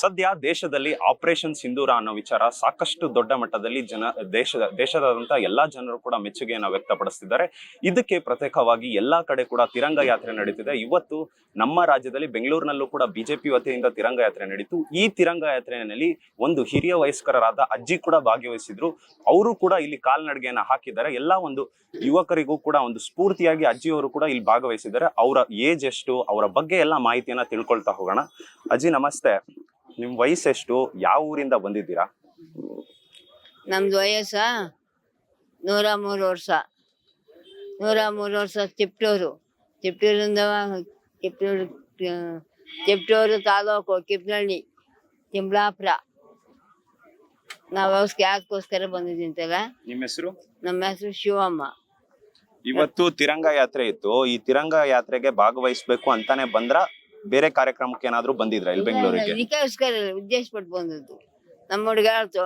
ಸದ್ಯ ದೇಶದಲ್ಲಿ ಆಪರೇಷನ್ ಸಿಂಧೂರ ಅನ್ನೋ ವಿಚಾರ ಸಾಕಷ್ಟು ದೊಡ್ಡ ಮಟ್ಟದಲ್ಲಿ ಜನ, ದೇಶದ ದೇಶದಾದಂತಹ ಎಲ್ಲಾ ಜನರು ಕೂಡ ಮೆಚ್ಚುಗೆಯನ್ನು ವ್ಯಕ್ತಪಡಿಸ್ತಿದ್ದಾರೆ. ಇದಕ್ಕೆ ಪ್ರತ್ಯೇಕವಾಗಿ ಎಲ್ಲಾ ಕಡೆ ಕೂಡ ತಿರಂಗ ಯಾತ್ರೆ ನಡೀತಿದೆ. ಇವತ್ತು ನಮ್ಮ ರಾಜ್ಯದಲ್ಲಿ ಬೆಂಗಳೂರಿನಲ್ಲೂ ಕೂಡ ಬಿಜೆಪಿ ವತಿಯಿಂದ ತಿರಂಗ ಯಾತ್ರೆ ನಡೀತು. ಈ ತಿರಂಗ ಯಾತ್ರೆಯಲ್ಲಿ ಒಂದು ಹಿರಿಯ ವಯಸ್ಕರಾದ ಅಜ್ಜಿ ಕೂಡ ಭಾಗವಹಿಸಿದ್ರು. ಅವರು ಕೂಡ ಇಲ್ಲಿ ಕಾಲ್ನಡಿಗೆಯನ್ನು ಹಾಕಿದ್ದಾರೆ. ಎಲ್ಲ ಒಂದು ಯುವಕರಿಗೂ ಕೂಡ ಒಂದು ಸ್ಫೂರ್ತಿಯಾಗಿ ಅಜ್ಜಿಯವರು ಕೂಡ ಇಲ್ಲಿ ಭಾಗವಹಿಸಿದ್ದಾರೆ. ಅವರ ಏಜ್ ಎಷ್ಟು, ಅವರ ಬಗ್ಗೆ ಎಲ್ಲ ಮಾಹಿತಿಯನ್ನ ತಿಳ್ಕೊಳ್ತಾ ಹೋಗೋಣ. ಅಜ್ಜಿ, ನಮಸ್ತೆ. ನಿಮ್ ವಯಸ್ಸೆಷ್ಟು? ಯಾವ ಊರಿಂದ ಬಂದಿದ್ದೀರಾ? ನಮ್ದು ವಯಸ್ಸ ನೂರ ಮೂರು ವರ್ಷ. ನೂರ ಮೂರು ವರ್ಷ ತಿಪ್ಟೂರು ತಿಪ್ಟೂರಿಂದ ತಿಪ್ಟೂರು ತಿಪ್ಟೂರು ತಾಲೂಕು ಕಿಪ್ನಳ್ಳಿ ತಿಮ್ಲಾಪುರ. ನಾವು ಯಾಕೋಸ್ಕರ ಬಂದಿದ್ದೀವಿ ಅಂತಲ್ಲ ನಿಮ್ಮ ಹೆಸರು? ನಮ್ಮ ಹೆಸರು ಶಿವಮ್ಮ. ಇವತ್ತು ತಿರಂಗ ಯಾತ್ರೆ ಇತ್ತು. ಈ ತಿರಂಗ ಯಾತ್ರೆಗೆ ಭಾಗವಹಿಸ್ಬೇಕು ಅಂತಾನೆ ಬಂದ್ರ? ಬೇರೆ ಕಾರ್ಯಕ್ರಮಕ್ಕೆ ಏನಾದ್ರು ಬಂದಿದ್ರ ಇಲ್ಲಿ ಬೆಂಗಳೂರಿಗೆ? ಇದಕ್ಕೋಸ್ಕರ ಉದ್ದೇಶಪಟ್ಟು ಬಂದದ್ದು. ನಮ್ಮ ಹುಡುಗ ಹೇಳ್ತು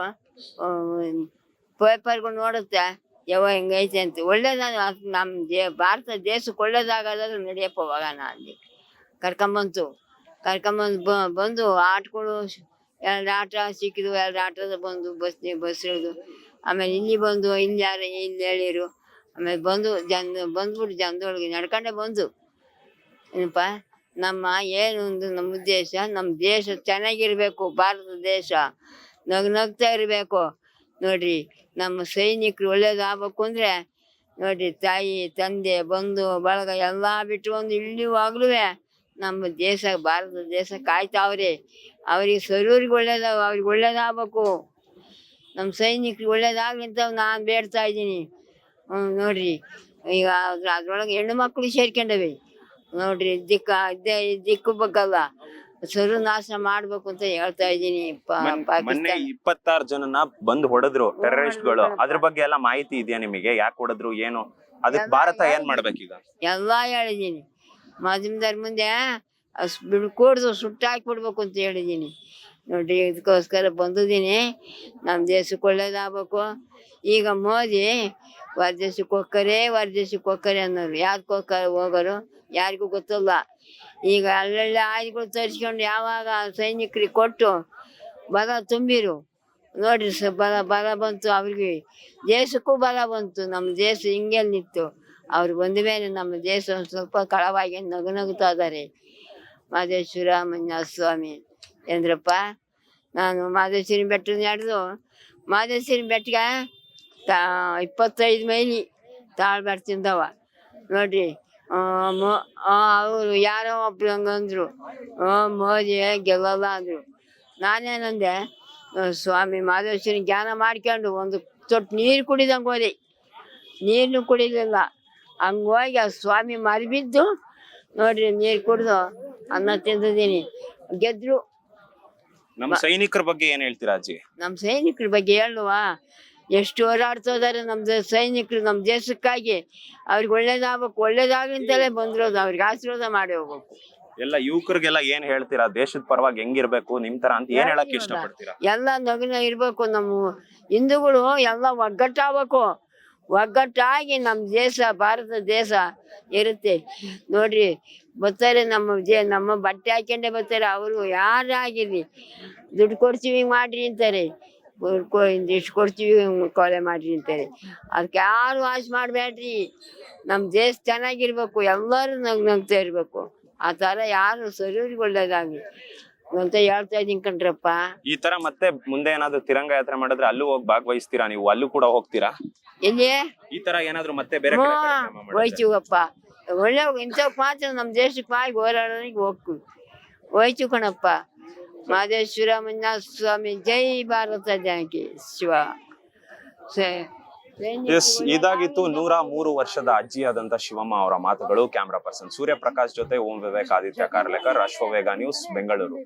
ಪೇಪರ್ಗಳು ನೋಡುತ್ತೆ ಯಾವ ಹೆಂಗೈತೆ ಅಂತ. ಒಳ್ಳೇದ ನಮ್ಮ ದೇ ಭಾರತ ದೇಶಕ್ಕೆ ಒಳ್ಳೇದಾಗೋದಾದ್ರೆ ನಡೆಯಪ್ಪ ಹೋಗೋಣ ಅಲ್ಲಿ. ಕರ್ಕೊಂಬಂತು. ಕರ್ಕೊಂಬಂದು ಬ ಬಂದು ಆಟಗಳು ಎರಡು ಆಟ ಸಿಕ್ಕಿದ್ವು ಎರಡು ಆಟದ ಬಂದು ಬಸ್ ಬಸ್ ಇಳಿದು. ಆಮೇಲೆ ಇಲ್ಲಿ ಬಂದು ಇಲ್ಲಿ ಯಾರು ಇಲ್ಲಿ ಹೇಳಿರು. ಆಮೇಲೆ ಬಂದು ಜನ ಬಂದ್ಬಿಟ್ಟು ಜನದೊಳಗೆ ನಡ್ಕೊಂಡೆ ಬಂದು. ಏನಪ್ಪ? ನಮ್ಮ ಏನು ಒಂದು ನಮ್ಮ ಉದ್ದೇಶ, ನಮ್ಮ ದೇಶ ಚೆನ್ನಾಗಿರ್ಬೇಕು, ಭಾರತ ದೇಶ ನಗ್ ನಗ್ತಾ ಇರಬೇಕು. ನೋಡ್ರಿ, ನಮ್ಮ ಸೈನಿಕರು ಒಳ್ಳೇದಾಗಬೇಕು ಅಂದ್ರೆ, ನೋಡ್ರಿ, ತಾಯಿ, ತಂದೆ, ಬಂಧು, ಬಳಗ ಎಲ್ಲ ಬಿಟ್ಟು ಒಂದು ಇಲ್ಲಿವಾಗ್ಲೂ ನಮ್ಮ ದೇಶ, ಭಾರತ ದೇಶ ಕಾಯ್ತಾವ್ರಿ. ಅವ್ರಿಗೆ ಸರೂರಿಗೆ ಒಳ್ಳೇದಾಗ ಅವ್ರಿಗೆ ಒಳ್ಳೇದಾಗಬೇಕು. ನಮ್ಮ ಸೈನಿಕರಿಗೆ ಒಳ್ಳೇದಾಗ್ಲಿ ಅಂತ ನಾನು ಬೇಡ್ತಾ ಇದ್ದೀನಿ. ನೋಡ್ರಿ, ಈಗ ಅದ್ರ ಅದ್ರೊಳಗೆ ಹೆಣ್ಣು ಮಕ್ಕಳು ಸೇರ್ಕೊಂಡವೆ. ನೋಡ್ರಿ ದಿಕ್ಕ ಇದ್ದೇ ದಿಕ್ಕು ಬಗ್ಗಲ್ಲ. ಸುರು ನಾಶ ಮಾಡ್ಬೇಕು ಅಂತ ಹೇಳ್ತಾ ಇದೀನಿ ಮೊನ್ನೆ ಇಪ್ಪತ್ತಾರು ಜನನ ಬಂದ್ ಹೊಡೆದ್ರು ಟೆರರಿಸ್ಟ್ಗಳು ಅದ್ರ ಬಗ್ಗೆ ಎಲ್ಲ ಮಾಹಿತಿ ಇದೆಯಾ ನಿಮಗೆ? ಯಾಕೆ ಹೊಡೆದ್ರು ಏನು? ಅದಕ್ಕೆ ಭಾರತ ಏನ್ ಮಾಡ್ಬೇಕೀಗ? ಎಲ್ಲಾ ಹೇಳಿದೀನಿ ಮಾಧ್ಯಮದವ್ರ ಮುಂದೆ ಬಿಡ್ಕೊಡ್ದು ಸುಟ್ಟಾಕ್ಬಿಡ್ಬೇಕು ಅಂತ ಹೇಳಿದ್ದೀನಿ. ನೋಡ್ರಿ ಇದಕ್ಕೋಸ್ಕರ ಬಂದಿದ್ದೀನಿ. ನಮ್ಮ ದೇಶಕ್ಕೆ ಒಳ್ಳೇದಾಗಬೇಕು. ಈಗ ಮೋದಿ ವರ್ದೇಶಕ್ಕೆ ದೇಶಕ್ಕೆ ಹೋಗ್ಕರೆ ವರ್ದೇಶಕ್ಕೆ ದೇಶಕ್ಕೆ ಹೋಗ್ಕರೆ ಅನ್ನೋರು. ಯಾಕೆ ಹೋಗ್ತಾರೆ ಹೋಗೋರು? ಯಾರಿಗೂ ಗೊತ್ತಿಲ್ಲ. ಈಗ ಅಲ್ಲೊಳ್ಳೆ ಆಯ್ದುಗಳು ತರಿಸ್ಕೊಂಡು ಯಾವಾಗ ಸೈನಿಕರಿಗೆ ಕೊಟ್ಟು ಬಲ ತುಂಬಿರು. ನೋಡಿ ಬಲ ಬಲ ಬಂತು ಅವ್ರಿಗೆ. ದೇಶಕ್ಕೂ ಬಲ ಬಂತು. ನಮ್ಮ ದೇಶ ಹಿಂಗೆ ನಿಂತು ಅವ್ರು ಬಂದ ಮೇಲೆ ನಮ್ಮ ದೇಶ ಒಂದು ಸ್ವಲ್ಪ ಕಳವಾಗಿ ನಗು ನಗುತ್ತಾ ಇದ್ದಾರೆ. ಮಾದೇಶ್ವರ ಮಂಜುನಾಥ ಸ್ವಾಮಿ. ಎಂದ್ರಪ್ಪ ನಾನು ಮಾದೇಶ್ವರಿ ಬೆಟ್ಟ ನಡೆದು ಮಾದೇಶ್ವರಿ ಬೆಟ್ಟಗೆ ತಾ ಇಪ್ಪತ್ತೈದು ಮೈಲಿ ತಾಳು ಬರ್ತಿದ್ದವ. ನೋಡ್ರಿ ಅವರು ಯಾರೋ ಒಬ್ರು ಹಂಗಂದ್ರು ಮೋದಿ ಗೆಲ್ಲಲ್ಲ ಅಂದರು. ನಾನೇನಂದೆ ಸ್ವಾಮಿ ಮಾದೇಶ್ವರಿ ಜ್ಞಾನ ಮಾಡ್ಕೊಂಡು ಒಂದು ತೊಟ್ಟು ನೀರು ಕುಡಿದಂಗೆ ಹೋದೆ. ನೀರನ್ನು ಕುಡಿಲಿಲ್ಲ. ಹಂಗೋಗಿ ಹೋಗಿ ಆ ಸ್ವಾಮಿ ಮರಿಬಿದ್ದು ನೋಡ್ರಿ ನೀರು ಕುಡಿದು ಅನ್ನ ತಿಂದಿದ್ದೀನಿ. ಗೆದ್ರು. ನಮ್ಮ ಸೈನಿಕರ ಬಗ್ಗೆ ಏನ್ ಹೇಳ್ತೀರಾ ಅಜ್ಜಿ? ನಮ್ಮ ಸೈನಿಕರ ಬಗ್ಗೆ ಹೇಳುವಾ. ಎಷ್ಟು ಹೋರಾಡ್ತಾ ಇದಾರೆ ನಮ್ಮ ಸೈನಿಕರು ನಮ್ಮ ದೇಶಕ್ಕಾಗಿ ಅವ್ರಿಗೆ ಒಳ್ಳೇದಾಗಬೇಕು. ಒಳ್ಳೇದಾಗ್ಲಿ ಅಂತಲೇ ಬಂದಿರೋದು ಅವ್ರಿಗೆ ಆಶೀರ್ವಾದ ಮಾಡಿ ಹೋಗ್ಬೇಕು. ಎಲ್ಲ ಯುವಕರಿಗೆಲ್ಲ ಏನ್ ಹೇಳ್ತೀರಾ? ದೇಶದ ಪರವಾಗಿ ಹೆಂಗಿರ್ಬೇಕು ನಿಮ್ ತರ ಅಂತ ಏನ್ ಹೇಳಕ್ ಇಷ್ಟಪಡ್ತೀರಾ? ಎಲ್ಲ ನಗುನ ಇರ್ಬೇಕು ನಮ್ಮ ಹಿಂದೂಗಳು ಎಲ್ಲ ಒಗ್ಗಟ್ಟಾಗಬೇಕು. ಒಗ್ಗಟ್ಟಾಗಿ ನಮ್ಮ ದೇಶ, ಭಾರತ ದೇಶ ಇರುತ್ತೆ. ನೋಡ್ರಿ, ಬರ್ತಾರೆ ನಮ್ಮ ಜೇ, ನಮ್ಮ ಬಟ್ಟೆ ಹಾಕೊಂಡೇ ಬರ್ತಾರೆ. ಅವರು ಯಾರೇ ಆಗಿರಲಿ ದುಡ್ಡು ಕೊಡ್ತೀವಿ ಮಾಡ್ರಿ ಅಂತಾರೆ. ಇಷ್ಟು ಕೊಡ್ತೀವಿ, ಕೊಲೆ ಮಾಡ್ರಿ ಅಂತಾರೆ. ಅದಕ್ಕೆ ಯಾರು ವಾಶ್ ಮಾಡಬೇಡ್ರಿ ನಮ್ಮ ದೇಶ ಚೆನ್ನಾಗಿರ್ಬೇಕು, ಎಲ್ಲರೂ ನಗ್ ನಗ್ತಾ ಇರಬೇಕು. ಆ ಥರ ಯಾರು ಸರಿಯವ್ರಿಗೆ ಒಳ್ಳೇದಾಗಲಿ ಅಂತ ಹೇಳ್ತಾ ಇದೀನಿ ಕಣ್ರಪ್ಪ. ಈ ತರ ಮತ್ತೆ ಮುಂದೆ ಏನಾದ್ರು ತಿರಂಗ ಯಾತ್ರೆ ಮಾಡಿದ್ರೆ ಅಲ್ಲೂ ಹೋಗಿ ಭಾಗವಹಿಸ್ತೀರಾ ನೀವು? ಅಲ್ಲೂ ಕೂಡ ಹೋಗ್ತೀರಾ? ಎಲ್ಲಿ? ಈ ತರ ಏನಾದ್ರು ಮತ್ತೆ ಬೇರೆ ಕಡೆ ಕಾರ್ಯಕ್ರಮ ಮಾಡಿದ್ರೆ? ಹೋಯ್ತೀವಪ್ಪ. ಒಳ್ಳೆ ಇಂಥ ಮಾತ್ರ ನಮ್ಮ ದೇಶಕ್ಕೆ ಪಾಯಿ ಹೋರಾಡೋನಿಗೆ ಹೋಗ್ತೀವಿ ಹೋಯ್ತು ಕಣಪ್ಪ. ಮಾದೇಶ್ವರ ಮಂಜುನಾಥ ಸ್ವಾಮಿ ಜೈ ಭಾರತ ಜಾನಕಿ. ಶಿವ. ಸ- ಎಸ್, ಇದಾಗಿತ್ತು ನೂರ ಮೂರು ವರ್ಷದ ಅಜ್ಜಿಯಾದಂತ ಶಿವಮ್ಮ ಅವರ ಮಾತುಗಳು. ಕ್ಯಾಮ್ರಾ ಪರ್ಸನ್ ಸೂರ್ಯಪ್ರಕಾಶ್ ಜೊತೆ ಓಂ ವಿವೇಕ್ ಆದಿತ್ಯ ಕಾರ್ಲೇಕರ್ ಅಶ್ವವೇಗ ನ್ಯೂಸ್, ಬೆಂಗಳೂರು.